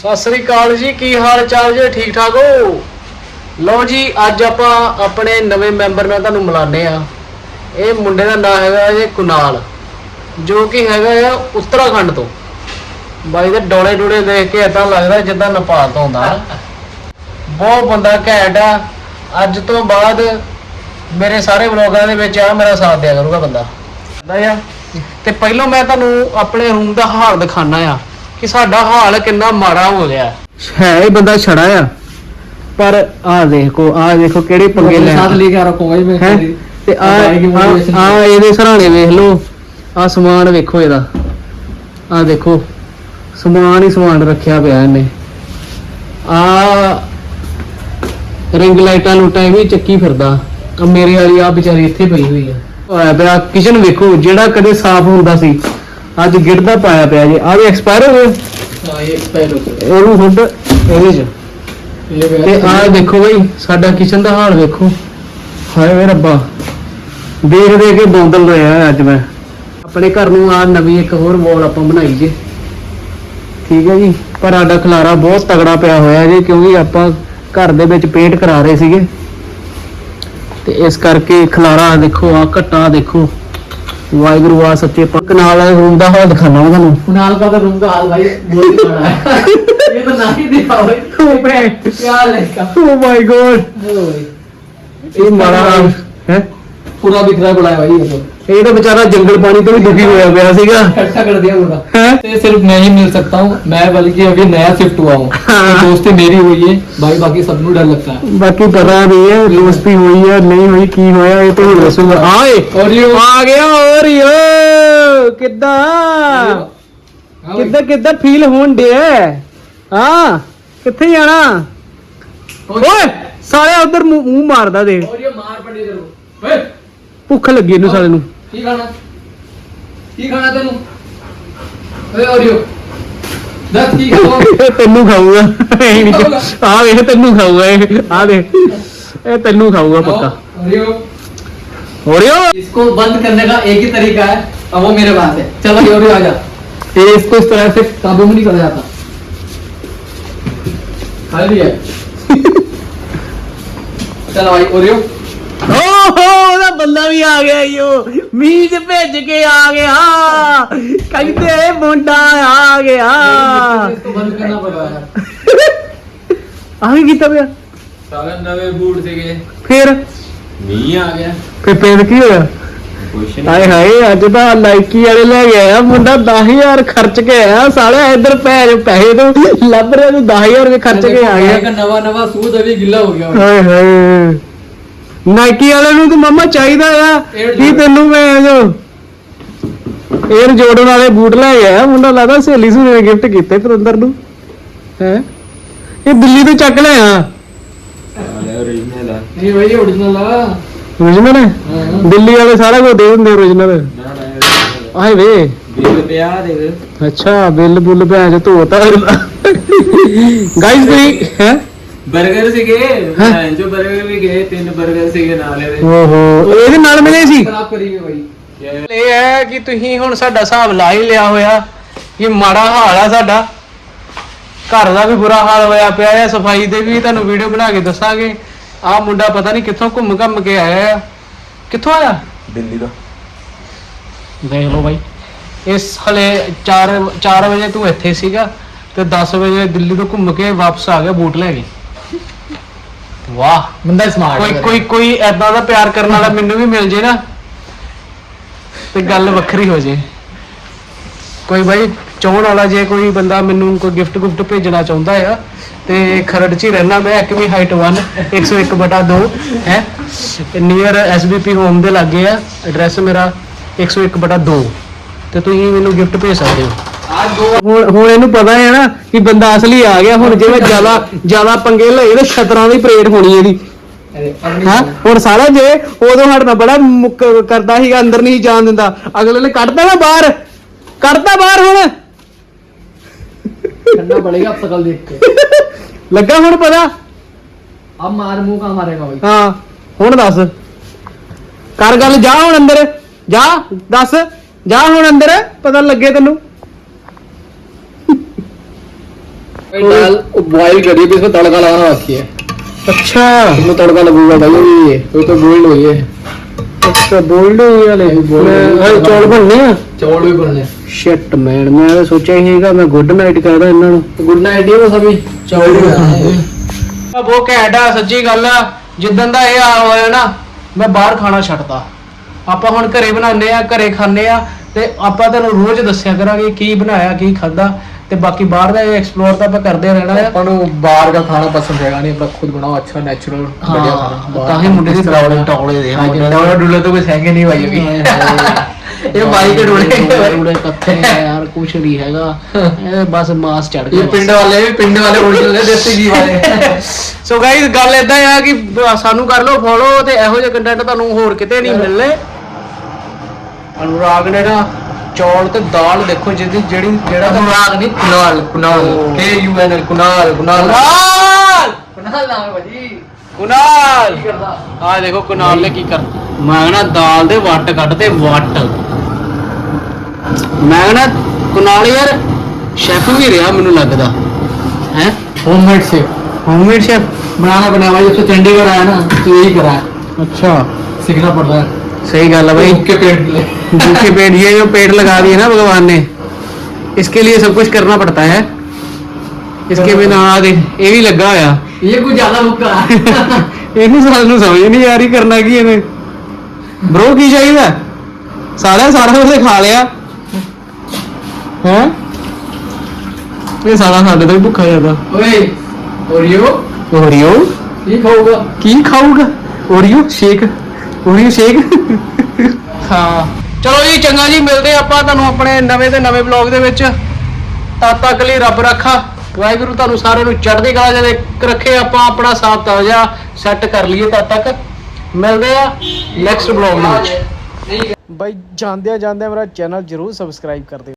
ਸਤਿ ਸ੍ਰੀ ਅਕਾਲ ਜੀ, ਕੀ ਹਾਲ ਚਾਲ ਜੀ? ਠੀਕ ਠਾਕ ਹੋ? ਲਓ ਜੀ, ਅੱਜ ਆਪਾਂ ਆਪਣੇ ਨਵੇਂ ਮੈਂਬਰ ਨਾਲ ਤੁਹਾਨੂੰ ਮਿਲਾਨੇ ਆ ਇਹ ਮੁੰਡੇ ਦਾ ਨਾਮ ਹੈਗਾ ਜੀ ਕੁਨਾਲ, ਜੋ ਕਿ ਹੈਗਾ ਆ ਉੱਤਰਾਖੰਡ ਤੋਂ। ਬਾਈ ਦੇ ਡੋਲੇ ਡੋਲੇ ਦੇਖ ਕੇ ਏਦਾਂ ਲੱਗਦਾ ਜਿੱਦਾਂ ਨੇਪਾਲ ਤੋਂ ਆਉਂਦਾ। ਬਹੁਤ ਬੰਦਾ ਘੈਂਟ ਆ। ਅੱਜ ਤੋਂ ਬਾਅਦ ਮੇਰੇ ਸਾਰੇ ਵਲੋਗਾਂ ਦੇ ਵਿੱਚ ਆ, ਮੇਰਾ ਸਾਥ ਦਿਆ ਕਰੂਗਾ ਬੰਦਾ। ਕਹਿੰਦਾ ਆ। ਤੇ ਪਹਿਲਾਂ ਮੈਂ ਤੁਹਾਨੂੰ ਆਪਣੇ ਰੂਮ ਦਾ ਹਾਲ ਦਿਖਾਣਾ ਆ। ਕਿ ਸਾਡਾ ਹਾਲ ਕਿੰਨਾ ਮਾੜਾ ਹੋ ਗਿਆ ਹੈ ਇਹ ਬੰਦਾ ਛੜਾ ਆ। ਪਰ ਆ ਦੇਖੋ ਆ ਦੇਖੋ ਕਿਹੜੇ ਪੰਗੇ ਲੈ ਸਾਥ ਲੈ ਕੇ ਰੱਖੂਗਾ ਜੀ। ਮੈਂ ਤੇ ਆ ਆ ਇਹਦੇ ਸਰਾਣੇ ਵੇਖ ਲਓ। ਆ ਸਮਾਨ ਵੇਖੋ ਇਹਦਾ। ਆ ਦੇਖੋ ਸਮਾਨ ਹੀ ਸਮਾਨ ਰੱਖਿਆ ਪਿਆ ਇਹਨੇ। ਆ ਰਿੰਗ ਲਾਈਟਾਂ ਲੂਟਾਂ ਵੀ ਚੱਕੀ ਫਿਰਦਾ। ਆ ਮੇਰੇ ਵਾਲੀ ਆ ਵਿਚਾਰੀ ਇੱਥੇ ਪਈ ਹੋਈ ਆ। ਹੋਇਆ ਪਿਆ ਕਿਚਨ ਵੇਖੋ ਜਿਹੜਾ ਕਦੇ ਸਾਫ਼ ਹੁੰਦਾ ਸੀ। ਅੱਜ ਗਿਰਦਾ ਪਾਇਆ ਪਿਆ ਜੀ। ਆਹ ਵੀ ਐਕਸਪਾਇਰ ਹੋ ਗਿਆ? ਹਾਂ ਇਹ ਪੈਰ ਇਹਨੂੰ ਹੁੱਡ ਇਹਦੇ ਚ। ਤੇ ਆਹ ਦੇਖੋ ਬਈ ਸਾਡਾ ਕਿਚਨ ਦਾ ਹਾਲ ਦੇਖੋ ਹਾਏ ਵੇ ਰੱਬਾ। ਦੇਖ ਦੇ ਕੇ ਬੋਦਲ ਰਿਹਾ ਅੱਜ ਮੈਂ। ਆਪਣੇ ਘਰ ਨੂੰ ਆ ਨਵੀਂ ਇੱਕ ਹੋਰ ਵਾਲ ਆਪਾਂ ਬਣਾਈ ਜੇ। ਠੀਕ ਹੈ ਜੀ। ਪਰ ਸਾਡਾ ਖਲਾਰਾ ਬਹੁਤ ਤਗੜਾ ਪਿਆ ਹੋਇਆ ਜੀ ਕਿਉਂਕਿ ਆਪਾਂ ਘਰ ਦੇ ਵਿੱਚ ਪੇਂਟ ਕਰਾ ਰਹੇ ਸੀਗੇ। ਤੇ ਇਸ ਕਰਕੇ ਖਲਾਰਾ ਦੇਖੋ ਆ ਘਟਾ ਦੇਖੋ। ਵਾਹਿਗੁਰੂ ਆ ਸੱਚੇ ਪੱਕ ਨਾਲ ਰੂਮ ਦਾ ਹਾਲ ਦਿਖਾਣਾ ਮੈਂ ਤੁਹਾਨੂੰ कुणाल का तो रूम का हाल भाई बहुत ही बड़ा है ये तो ना ही देखा भाई क्या हाल है इसका ਓ ਮਾਈ ਗॉड ਇਹ ਮਾਰਾ है पूरा बिखरा पड़ा है भाई ये तो ਇਹ ਤਾਂ ਵਿਚਾਰਾ ਜੰਗਲ ਪਾਣੀ ਤੋਂ ਵੀ ਦੁਖੀ ਹੋਇਆ ਪਿਆ ਸੀਗਾ इकट्ठा कर दिया पूरा ਹੈ ये सिर्फ मैं ही मिल सकता हूँ मैं बल्कि अभी नया शिफ्ट हुआ हूँ हाँ। दोस्ती मेरी हुई है भाई बाकी सबनों डर लगता है ਬਾਕੀ ਪਤਾ ਨਹੀਂ ਹੈ ਦੋਸਤੀ ਹੋਈ ਹੈ ਨਹੀਂ ਹੋਈ ਕੀ ਹੋਇਆ ਇਹ ਤਾਂ ਹੁਣ ਦੱਸੂਗਾ ਆਏ और ये ਆ ਗਿਆ ਹੋਰ ਹੀ ਓ ਕਿੱਦਾਂ हाँ भाई। ਕਿੱਦਾਂ ਕਿੱਦਾਂ ਫੀਲ ਹੋਣ ਡਿਆ ਹਾਂ ਕਿੱਥੇ ਜਾਣਾ ਓਏ ਸਾਲਿਆ ਉਧਰ ਮੂੰਹ ਮਾਰਦਾ ਦੇਖ और ये मार पड़ी तेरे को ਭੁੱਖ ਲੱਗੀ ਇਹਨੂੰ ਸਾਲੇ ਨੂੰ की खाना की खाना तेनू ओए और यो दस की खाओ ਇਹ ਤੈਨੂੰ ਖਾਊਗਾ ਇਹ ਨੀ ਖਾਊਗਾ? ਆ ਵੇਖ ਤੈਨੂੰ ਖਾਊਗਾ ਇਹ ਆ ਦੇਖ ਇਹ ਤੈਨੂੰ ਖਾਊਗਾ ਪੱਕਾ और यो ਹੋ ਰਿਓ इसको बंद करने का एक ही तरीका है अब वो मेरे पास है चलो यो भी आ जा ये इसको इस तरह से काबू में नहीं करा जाता खाली है चलो भाई और यो ਓਹੋ ਉਹਦਾ ਬੰਦਾ ਵੀ ਆ ਗਿਆ ਯੋ ਮੀਂਹ ਭੇਜ ਕੇ ਆ ਗਿਆ। ਕਹਿੰਦੇ ਮੁੰਡਾ ਆ ਗਿਆ। ਬੰਦ ਕਰਨਾ ਪੜਾ ਆਹ ਕੀ ਕੀਤਾ ਪਿਆ। ਨਵੇਂ ਬੂਟ ਸੀਗੇ। ਫਿਰ? ਮੀਂਹ ਆ ਗਿਆ। ਫਿਰ ਪੇਦ ਕੀ ਹੋਇਆ? ਹਾਏ ਹਾਏ ਅੱਜ ਤਾਂ ਲਾਈਕੀ ਵਾਲੇ ਲੈ ਗਏ ਆ ਮੁੰਡਾ 10000 ਖਰਚ ਕੇ ਆਇਆ। ਸਾਲਿਆ ਇੱਧਰ ਪੈਸੇ ਪੈਸੇ ਤੋਂ। ਲੱਭ ਰਿਹਾ ਨੂੰ 10000 ਰੁਪਏ ਖਰਚ ਕੇ ਆ ਗਿਆ। ਨਵਾਂ ਨਵਾਂ ਸੂਟ ਅਭੀ ਗਿੱਲਾ ਹੋ ਗਿਆ। ਹਾਏ ਹਾਏ। ਨਾਈਕੀ ਵਾਲਿਆਂ ਨੂੰ ਤਾਂ ਮਮਾ ਚਾਹੀਦਾ ਆ। ਕੀ ਤੈਨੂੰ ਮੈਂ ਜੋ ਏਰ ਜੋੜਨ ਵਾਲੇ ਬੂਟ ਲੈ ਆ ਮੁੰਡਾ ਲੱਗਦਾ ਸਹੇਲੀ ਸੁਣੇ ਗਿਫਟ ਕੀਤੇ ਪਤੰਦਰ ਨੂੰ। ਹੈ? ਇਹ ਦਿੱਲੀ ਤੋਂ ਚੱਕ ਲਿਆ। ਆ। ਨਹੀਂ ਦਿੱਲੀ ਵਾਲੇ ਸਾਰਾ ਕੁਝ ਦੇ ਦਿੰਦੇ ਓਰੀਜਨਲ ਆਏ ਵੇ। ਅੱਛਾ ਬਿੱਲ ਬੁੱਲ ਭੈਣ ਚ ਧੋਤਾ ਗਾਇਸ ਵੀ ਹੈ? 버ਗਰ ਸੀਗੇ ਜੋ 버ਗਰ ਵੀ ਗਏ ਤਿੰਨ 버ਗਰ ਸੀਗੇ ਨਾਲ ਇਹਦੇ। ਓਹੋ ਇਹਦੇ ਨਾਲ ਮਿਲੇ ਸੀ? ਖਰਾਬ ਕਰੀ ਹੋਈ ਬਾਈ। ਇਹ ਹੈ ਕਿ ਤੁਸੀਂ ਹੁਣ ਸਾਡਾ ਹਿਸਾਬ ਲਾ ਹੀ ਲਿਆ ਹੋਇਆ ਇਹ ਮਾੜਾ ਹਾਲ ਆ ਸਾਡਾ। ਘਰ ਦਾ ਵੀ ਬੁਰਾ ਹਾਲ ਹੋਇਆ ਪਿਆ ਹੈ ਸਫ਼ਾਈ ਦੇ ਵੀ ਤੁਹਾਨੂੰ ਵੀਡੀਓ ਬਣਾ ਕੇ ਦੱਸਾਂਗੇ। ਆ ਮੁੰਡਾ ਪਤਾ ਨਹੀਂ ਕਿੱਥੋਂ ਘੁੰਮ ਘੰਮ ਕੇ ਆਇਆ ਆ। ਕਿੱਥੋਂ ਆਇਆ? ਦਿੱਲੀ ਦਾ ਦੇਖ ਲਓ ਬਾਈ। ਇਸ ਹਲੇ 4 4 ਵਜੇ ਤੂੰ ਇੱਥੇ ਸੀਗਾ ਤੇ 10 ਵਜੇ ਦਿੱਲੀ ਤੋਂ ਘੁੰਮ ਕੇ ਵਾਪਸ ਆ ਗਿਆ ਬੂਟ ਲੈ ਕੇ। ਵਾਹ। ਬੰਦਾ ਸਮਾਰਟ ਕੋਈ ਕੋਈ ਕੋਈ ਐਦਾਂ ਦਾ ਪਿਆਰ ਕਰਨ ਵਾਲਾ ਮੈਨੂੰ ਵੀ ਮਿਲ ਜੇ ਨਾ ਤੇ ਗੱਲ ਵੱਖਰੀ ਹੋ ਜੇ। ਕੋਈ ਬਾਈ ਚਾਹਣ ਵਾਲਾ ਜੇ ਕੋਈ ਬੰਦਾ ਮੈਨੂੰ ਕੋਈ ਗਿਫਟ ਗੁਫਟ ਭੇਜਣਾ ਚਾਹੁੰਦਾ ਆ ਤੇ ਖਰੜ ਚ ਹੀ ਰਹਿਣਾ ਮੈਂ ਐਕਮੀ ਹਾਈਟ 1 101/2 ਹੈ। ਨੀਅਰ ਐਸਬੀਪੀ ਹੋਮ ਦੇ ਲੱਗੇ ਆ ਐਡਰੈਸ ਮੇਰਾ 101 ਬਟਾ 2 ਤੇ ਤੁਸੀਂ ਮੈਨੂੰ ਗਿਫਟ ਭੇਜ ਸਕਦੇ ਹੋ। ਹੁਣ ਹੁਣ ਇਹਨੂੰ ਪਤਾ ਹੈ ਨਾ ਕਿ ਬੰਦਾ ਅਸਲੀ ਆ ਗਿਆ ਹੁਣ ਜਿਵੇਂ ਜ਼ਿਆਦਾ ਜ਼ਿਆਦਾ ਪੰਗੇ ਲਏ ਤਾਂ ਛਤਰਾਂ ਦੀ ਪਰੇਡ ਹੋਣੀ ਇਹਦੀ अरे अब नहीं ਹਾਂ करना। ਹੁਣ ਸਾਰਾ ਜੇ ਉਦੋਂ ਹਟਣਾ ਬੜਾ ਮੁੱਕ ਕਰਦਾ ਸੀਗਾ ਅੰਦਰ ਨਹੀਂ ਜਾਣ ਦਿੰਦਾ ਅਗਲੇ ਨੇ ਕੱਢਦਾ ਨਾ ਬਾਹਰ ਕੱਢਦਾ ਬਾਹਰ ਹੁਣ करना पड़ेगा अब शकल देख के ਲੱਗਾ ਹੁਣ ਪਤਾ अब मार मुंह का मारेगा भाई ਹਾਂ ਹੁਣ ਦੱਸ ਕਰ ਗੱਲ ਜਾ ਹੁਣ ਅੰਦਰ ਜਾ ਦੱਸ ਜਾ ਹੁਣ ਅੰਦਰ ਪਤਾ ਲੱਗੇ ਤੈਨੂੰ दाल बॉईल करिए तो इसमें तड़का लगाना बाकी है ਅੱਛਾ इसमें तड़का लगेगा भाई ये ये तो बोल्ड हुई है ਅੱਛਾ ਬੋਲਡ ਹੋਈ ਵਾਲੇ boiled ਚੌਲ ਬਣਨੇ ਆ चावल भी बनने ਸ਼ਿਟ ਮੈਨ ਮੈਂ ਤਾਂ ਸੋਚਿਆ ਹੀ ਸੀਗਾ ਮੈਂ ਗੁੱਡ ਨਾਈਟ ਕਰਦਾ ਇਹਨਾਂ ਨੂੰ गुड नाइट ये बस अभी चावल भी बनाने ਆ ਬਹੁਤ ਘੈਂਟ ਆ ਸੱਚੀ ਗੱਲ ਆ ਜਿੱਦਣ ਦਾ ਇਹ ਆ ਹੋਇਆ ਨਾ ਮੈਂ ਬਾਹਰ ਖਾਣਾ ਛੱਡਤਾ ਆਪਾਂ ਹੁਣ ਘਰੇ ਬਣਾਉਂਦੇ ਆ ਘਰੇ ਖਾਂਦੇ ਆ ਤੇ ਆਪਾਂ ਤੁਹਾਨੂੰ ਰੋਜ਼ ਦੱਸਿਆ ਕਰਾਂਗੇ ਕੀ ਬਣਾਇਆ ਕੀ ਖਾਦਾ ਤੇ ਬਾਕੀ ਬਾਹਰ ਦਾ ਐਕਸਪਲੋਰ ਤਾਂ ਆਪਾਂ ਕਰਦੇ ਰਹਿਣਾ ਹੈ ਆਪਾਂ ਨੂੰ ਬਾਹਰ ਦਾ ਖਾਣਾ ਪਸੰਦ ਹੈਗਾ ਨਹੀਂ ਆਪਾਂ ਖੁਦ ਬਣਾਓ ਅੱਛਾ ਨੈਚੁਰਲ ਵਧੀਆ ਖਾਣਾ। ਤਾਂ ਹੀ ਮੁੰਡੇ ਦੇ ਟੌਲੇ ਟੌਲੇ ਦੇ ਹਾਂ ਟੌਲੇ ਡੁੱਲੇ ਤੋਂ ਕੋਈ ਸਹਿੰਗੇ ਨਹੀਂ ਭਾਈ ਅਭੀ ਇਹ ਬਾਈ ਕੇ ਡੋਲੇ ਡੋਲੇ ਕੱਥੇ ਯਾਰ ਕੁਛ ਨਹੀਂ ਹੈਗਾ। ਇਹ ਬਸ ਮਾਸ ਚੜ ਗਿਆ। ਇਹ ਪਿੰਡ ਵਾਲੇ ਵੀ ਪਿੰਡ ਵਾਲੇ ਉਲਟੇ ਨੇ ਦੇਸੀ ਜੀ ਵਾਲੇ। ਸੋ ਗਾਇਸ ਗੱਲ ਇਦਾਂ ਆ ਕਿ ਸਾਨੂੰ ਕਰ ਲਓ ਫੋਲੋ ਤੇ ਇਹੋ ਜਿਹਾ ਕੰਟੈਂਟ ਤੁਹਾਨੂੰ ਹੋਰ ਕਿਤੇ ਨਹੀਂ ਮਿਲਣੇ। ਅਨੁਰਾਗ ਨੇ ਨਾ ਚੌਲ ਤੇ ਦਾਲ ਦੇਖੋ ਜਿਹਦੀ ਜਿਹੜੀ ਜਿਹੜਾ अनुराग नहीं कुणाल कुणाल ओ। K U N L Kunal Kunal Kunal Kunal नाम है भाजी ਕੁਨਾਲ की करता ਆ ਦੇਖੋ ਕੁਨਾਲ ਨੇ ਕੀ ਕਰ ਮੈਂ ਨਾ ਦਾਲ ਦੇ ਵੱਟ ਕੱਢ ਤੇ ਵੱਟ ਮੈਂ ਨਾ ਕੁਨਾਲ ਯਾਰ ਸ਼ੈਫ ਵੀ ਰਿਹਾ ਮੈਨੂੰ ਲੱਗਦਾ ਹੈ होममेड से ਹੋਮਮੇਡ ਸ਼ੈਫ बनाना बनाया भाई जब से चंडीगढ़ आया ना तो यही करा है अच्छा सीखना पड़ता है सही गल है भाई। भूखे पेट ये जो पेट लगा दिए ना भगवान ने इसके लिए सब कुछ करना पड़ता है। इसके बिना आ दे ये भी लगा हुआ ये कुछ ज़्यादा भूखा सारा उसे खा लिया। हैं? सारा खाते तो भूखा ज़्यादा खाऊगा? Oreo shake. Oreo shake? ਹਾਂ। ਚਲੋ ਜੀ ਚੰਗਾ ਜੀ ਮਿਲਦੇ ਆਪਾਂ ਤੁਹਾਨੂੰ ਆਪਣੇ ਨਵੇਂ ਤੇ ਨਵੇਂ ਵਲੌਗ ਦੇ ਵਿੱਚ। ਤਦ ਤੱਕ ਲਈ ਰੱਬ ਰੱਖਾ। ਵਾਹਿਗੁਰੂ ਤੁਹਾਨੂੰ ਸਾਰਿਆਂ ਨੂੰ ਚੜ੍ਹਦੀ ਕਲਾ ਦੇ ਰੱਖੇ ਆਪਾਂ ਆਪਣਾ ਸਾਥ ਤਾਜ਼ਾ ਸੈੱਟ ਕਰ ਲਈਏ ਤਦ ਤੱਕ। ਮਿਲਦੇ ਆ ਨੈਕਸਟ ਵਲੌਗ ਦੇ ਵਿੱਚ। ਬਾਈ ਜਾਂਦਿਆਂ ਜਾਂਦਿਆਂ ਮੇਰਾ ਚੈਨਲ ਜਰੂਰ ਸਬਸਕ੍ਰਾਈਬ ਕਰ ਦਿਓ।